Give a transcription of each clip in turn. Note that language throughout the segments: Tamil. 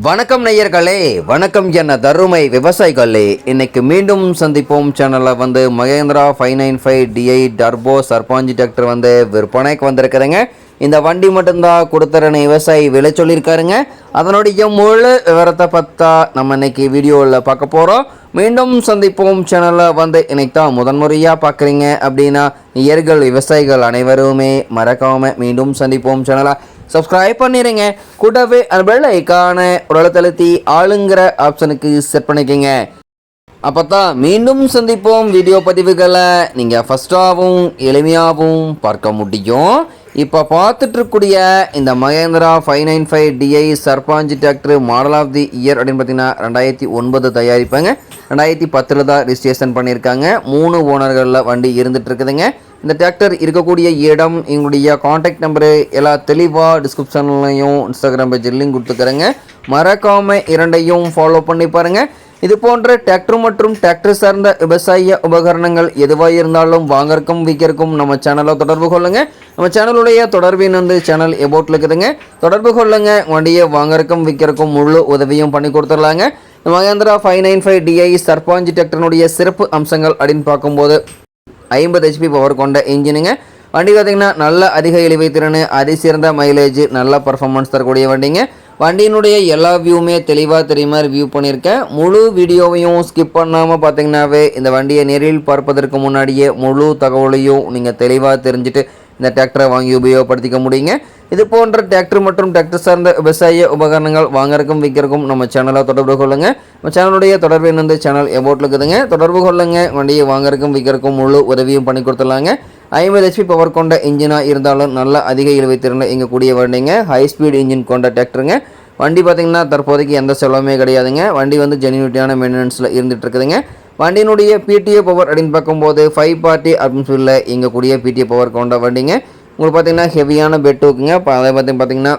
வணக்கம் நேயர்களே வணக்கம் என்ன தருமை விவசாயிகளே. இன்னைக்கு மீண்டும் சந்திப்போம். சேனலில் வந்து Mahindra five nine five DI turbo Sarpanch tractor வந்து விற்பனைக்கு வந்திருக்குதுங்க இந்த வண்டி மட்டும்தான் கொடுத்துறன விவசாயி விலை சொல்லியிருக்காருங்க. அதனுடைய முழு விவரத்தை பார்த்தா நம்ம இன்னைக்கு வீடியோவில் பார்க்க போகிறோம் மீண்டும் சந்திப்போம். சேனலில் வந்து இன்னைக்கு தான் முதன்முறையாக பார்க்குறீங்க அப்படின்னா இயர்கள் விவசாயிகள் அனைவருமே மறக்காமல் மீண்டும் சந்திப்போம். சேனலை சப்ஸ்கிரைப் பண்ணிடுங்க கூட்டவே அந்த பெல் ஐக்கான ஒரு ஆளுங்கிற ஆப்ஷனுக்கு செட் பண்ணிக்கோங்க. அப்போ தான் மீண்டும் சந்திப்போம் வீடியோ பதிவுகளை. நீங்கள் ஃபஸ்ட்டாகவும் எளிமையாகவும் பார்க்க முடியும். இப்போ பார்த்துட்ருக்கூடிய இந்த Mahindra five nine five DI Sarpanch tractor model of the year அப்படின்னு பார்த்தீங்கன்னா ரெண்டாயிரத்தி ஒன்பது தயாரிப்பாங்க. ரெண்டாயிரத்தி பத்தில் தான் ரிஜிஸ்ட்ரேஷன் பண்ணியிருக்காங்க. மூணு ஓனர்களில் வண்டி இருந்துகிட்ருக்குதுங்க இந்த டிராக்டர் இருக்கக்கூடிய இடம் எங்களுடைய காண்டாக்ட் நம்பரு எல்லா தெளிவாக டிஸ்கிரிப்ஷன்லையும் இன்ஸ்டாகிராம் பேஜ்லையும் கொடுத்துக்கிறேங்க. மறக்காமல் இரண்டையும் ஃபாலோ பண்ணி பாருங்கள் இது போன்ற டிராக்டர் மற்றும் டிராக்டர் சார்ந்த விவசாய உபகரணங்கள் எதுவாக இருந்தாலும் வாங்கறக்கும் விற்கிறக்கும் நம்ம சேனலை தொடர்பு கொள்ளுங்கள் நம்ம சேனலுடைய தொடர்பின் வந்து சேனல் எபோட்டில் இருக்குதுங்க. தொடர்பு கொள்ளுங்க. வண்டியை வாங்கறக்கும் விற்கிறக்கும் முழு உதவியும் பண்ணி கொடுத்துடலாங்க. Mahindra five nine five DI Sarpanch டிராக்டர்னுடைய சிறப்பு அம்சங்கள் அப்படின்னு பார்க்கும்போது ஐம்பது ஹெச்பி பவர் கொண்ட இன்ஜினுங்க வண்டி பார்த்திங்கன்னா நல்ல அதிக இழிவை திறன் அதிசிறந்த மைலேஜ் நல்ல பர்ஃபார்மன்ஸ் தரக்கூடிய வண்டிங்க. வண்டியினுடைய எல்லா வியூவுமே தெளிவாக தெரியுமா வியூ பண்ணியிருக்கேன். முழு வீடியோவையும் ஸ்கிப் பண்ணாமல் பார்த்தீங்கன்னாவே இந்த வண்டியை நேரில் பார்ப்பதற்கு முன்னாடியே முழு தகவலையும் நீங்கள் தெளிவாக தெரிஞ்சுட்டு இந்த டிராக்டரை வாங்கி உபயோகப்படுத்திக்க முடியுங்க. இது போன்ற டிராக்டர் மற்றும் டிராக்டர் சார்ந்த விவசாய உபகரணங்கள் வாங்கறக்கும் விற்கிறக்கும் நம்ம சேனலை தொடர்பு கொள்ளுங்க. நம்ம சேனலுடைய தொடர்பு வந்து சேனல் எபோட்டில் இருக்குதுங்க. தொடர்பு கொள்ளுங்க. வண்டியை வாங்கறக்கும் விற்கிறக்கும் முழு உதவியும் பண்ணி கொடுத்துடலாங்க. ஐம்பது ஹெச்பி பவர் கொண்ட இன்ஜினாக இருந்தாலும் நல்ல அதிக இழுவை திறனில் இயங்கக்கூடிய வண்டிங்க. ஹை ஸ்பீட் இன்ஜின் கொண்ட டிராக்டருங்க வண்டி பார்த்திங்கன்னா தற்போதைக்கு எந்த செலவுமே கிடையாதுங்க. வண்டி வந்து ஜெனியூனிட்டியான மெயின்டெனன்ஸில் இருந்துட்டு இருக்குதுங்க வண்டியினுடைய பிடிஏ பவர் அப்படின்னு பார்க்கும்போது ஃபைவ் பார்ட்டி அப்படின்னு சொல்ல கூடிய பிடிஏ பவர் கொண்ட வண்டிங்க. உங்களுக்கு பார்த்தீங்கன்னா ஹெவியான பெட் இருக்குங்க அதை பார்த்து பார்த்தீங்கன்னா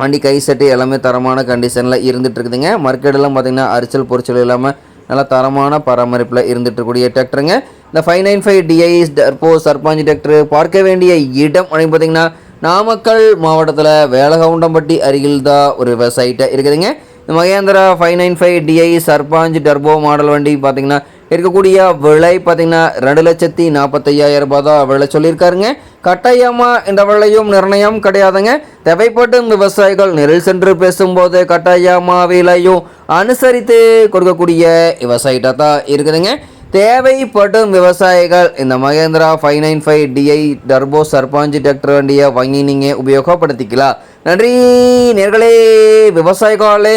வண்டி கை செட்டு எல்லாமே தரமான கண்டிஷனில் இருந்துட்டு இருக்குதுங்க. மார்க்கெட்டெல்லாம் பார்த்திங்கன்னா அரிச்சல் பொரிச்சல் இல்லாமல் நல்லா தரமான பராமரிப்பில் இருந்துட்டிருக்கக்கூடிய டிராக்டருங்க இந்த five nine five DIs turbo Sarpanch tractor பார்க்க வேண்டிய இடம் அப்படின்னு பார்த்தீங்கன்னா நாமக்கல் மாவட்டத்தில் வேலகவுண்டம்பட்டி அருகில் தான் ஒரு விவசாயிட்ட இருக்குதுங்க. இந்த Mahindra five nine five DI Sarpanch turbo model வண்டி பார்த்தீங்கன்னா இருக்கக்கூடிய விலை பார்த்தீங்கன்னா ரெண்டு லட்சத்தி நாற்பத்தையாயிரம் ரூபாய் தான் விலை சொல்லியிருக்காருங்க. கட்டாயமாக இந்த விலையும் நிர்ணயம் கிடையாதுங்க. தேவைப்படும் விவசாயிகள் நெரில் சென்று பேசும்போது கட்டாயமாக விலையும் அனுசரித்து கொடுக்கக்கூடிய விவசாயிகிட்ட தான் இருக்குதுங்க. தேவைப்படும் விவசாயிகள் இந்த Mahindra five nine five DI turbo Sarpanch tractor வண்டியை வாங்கி நீங்கள் உபயோகப்படுத்திக்கலாம். நன்றி நேர்களே. விவசாயிகளே